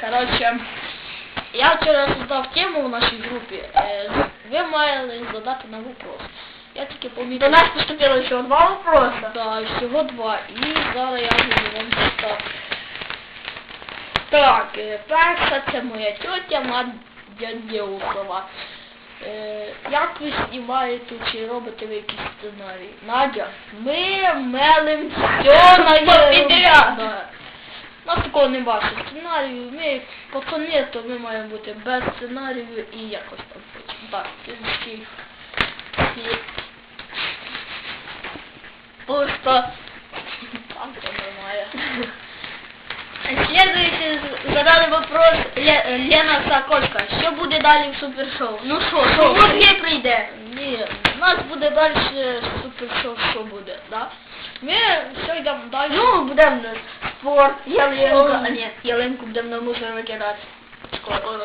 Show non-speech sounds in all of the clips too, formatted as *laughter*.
коротше, я вчора создав тему в нашій групі. Е, ви мали задати нам вопрос. Я тільки помітив. До нас поступило еще два вопроса. Да, всього два. І зараз я буду вам зачитати. Так, е, перша це моя тьотя Надя Укова. Е, як ви знімаєте чи робите ви якісь сценарії? Надя, ми мелим все на Підряд. Нас такого не бачить сценарію. Ми пацани, то ми маємо бути без сценарію і якось там. Так, кінський. Просто там немає. Следующий задали вопрос Ле- Лена Сокольська. Що буде далі в супершоу? Ну що, що, от прийде. Ні, у нас буде далі супер шоу, що буде, да? Ми все йдемо далі. Ну, будемо на спорт, ялинка. А ні, ялинку будемо на мусор викидати. Скоро.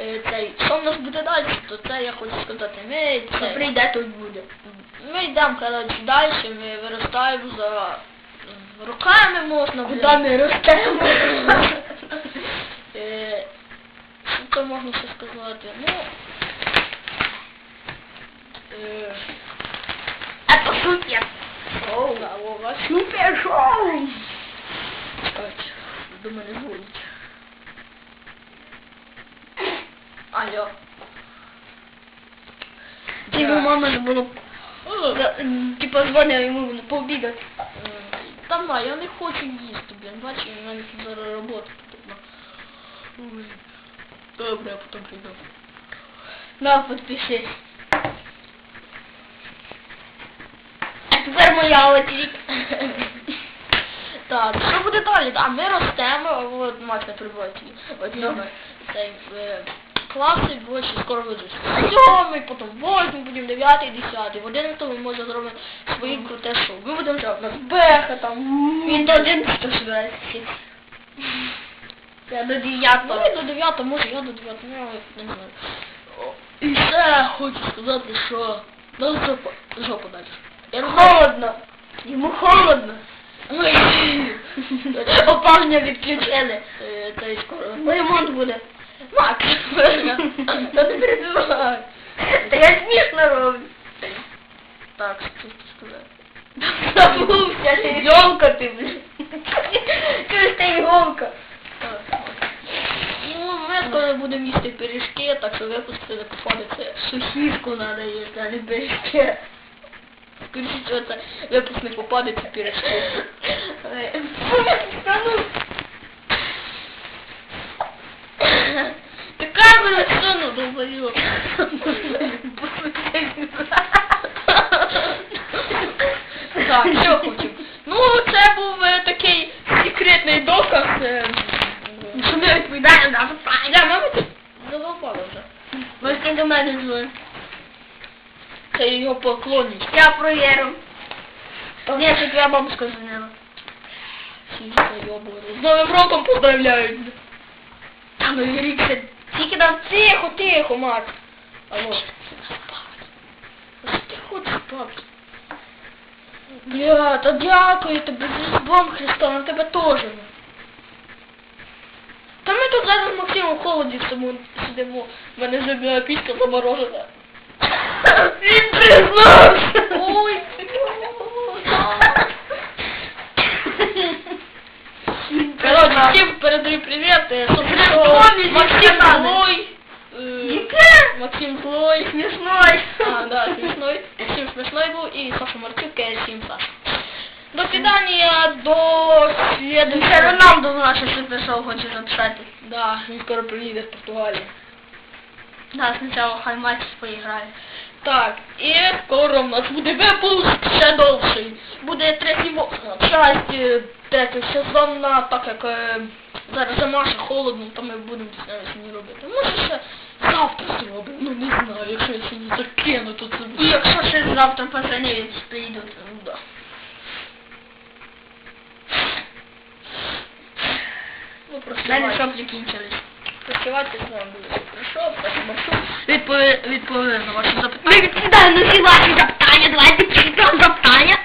Е, цей, що в нас буде далі, то це я хочу сказати. Ми, це, прийде, тут буде. ми йдемо, коротше, далі, ми виростаємо за руками можна. Куди ми ростемо? *laughs* Е, Що можна ще сказати? Ну, е, Это супер. шоу, да, у вас Супер шоу. Чекайте, до мене дзвонить. Алло. Типа мама не було. О, Типа дзвонив йому пообідати. М, Та ма, я не хочу їсти, блін, бачиш, у мене тут зараз робота потрібна. Ой. Добре, я потім прийду. На, підпишись. А тепер моя очередь. *laughs* Так, що буде далі? А ми ростемо, от мать на прибуті. От Ну. ми цей е, класи більше скоро ведуть. Сьомий, потім восьмий, потім дев'ятий, десятий. В одинадцятому ми може зробити свої круте шоу. Ми будемо вже на беха там. Він до 11 збирається. Я до Ну, 9. і до дев'ятого, може я до дев'ятого, ну, я не знаю. І ще хочу сказати, що на жопу, жопу далі. Холодно. Йому холодно. *laughs* Опалення відключили. Е, скоро. Ремонт буде. Макс, та не перебивай. Та я смішно роблю. Так, що сказати? Забувся ти. Йомка ти, блін. Чуєш ти йомка. Ну, ми скоро будемо їсти пиріжки, так що випустити не походиться. Сусідку треба їсти, а не берегти. Скоріше всього, це випуск не попадеться пиріжки. Та ну. Ти камеру Що ну долбоёб? Так, що хочемо? Ну, це був е, такий секретний доказ. е, Що ми відповідаємо на питання. Да, мабуть, задовбали вже. Ось він до мене дзвонить. Це його поклонник. Я провірю. Ні, це твоя бабушка заєбували. З Новим роком поздравляють. Та ну рік це Тільки нам тихо, тихо, Макс. Алло. Ти хочеш спати? Бля, та дякую тобі з Різдвом Христом, на тебе теж. Та ми тут зараз Максимом в холоді всьому сидимо. В мене вже пічка заморожена. Він признався. Ой, Короче, всем передаю привет. э, собственно, Помните, Максим что надо? злой. э, Яке? Максим злой. Смішной. А, да, смешной. Максим смешной был. И Саша Марчук, и Сим Саша. До свидания, до Це следующего. Роналду наше супершоу хоче записати. Да, він скоро приїде з Португалії. Да, спочатку хай матч поіграє. Так, і скоро в нас буде випуск ще довший. Буде третій во- часть е, третього сезону, так як е, зараз зима ще холодно, то ми будемо сьогодні робити. Може ще завтра зробимо, ну не знаю, якщо я сьогодні закину, то це І якщо ще завтра пацани прийдуть. Ну, да. Ну, У мене прощавайте. шоплі кінчились. Прощавайте з вами буде прийшов, відповів на ваше запитання. Ми відповідаємо на всі ваші запитання. Давайте прийдемо запитання.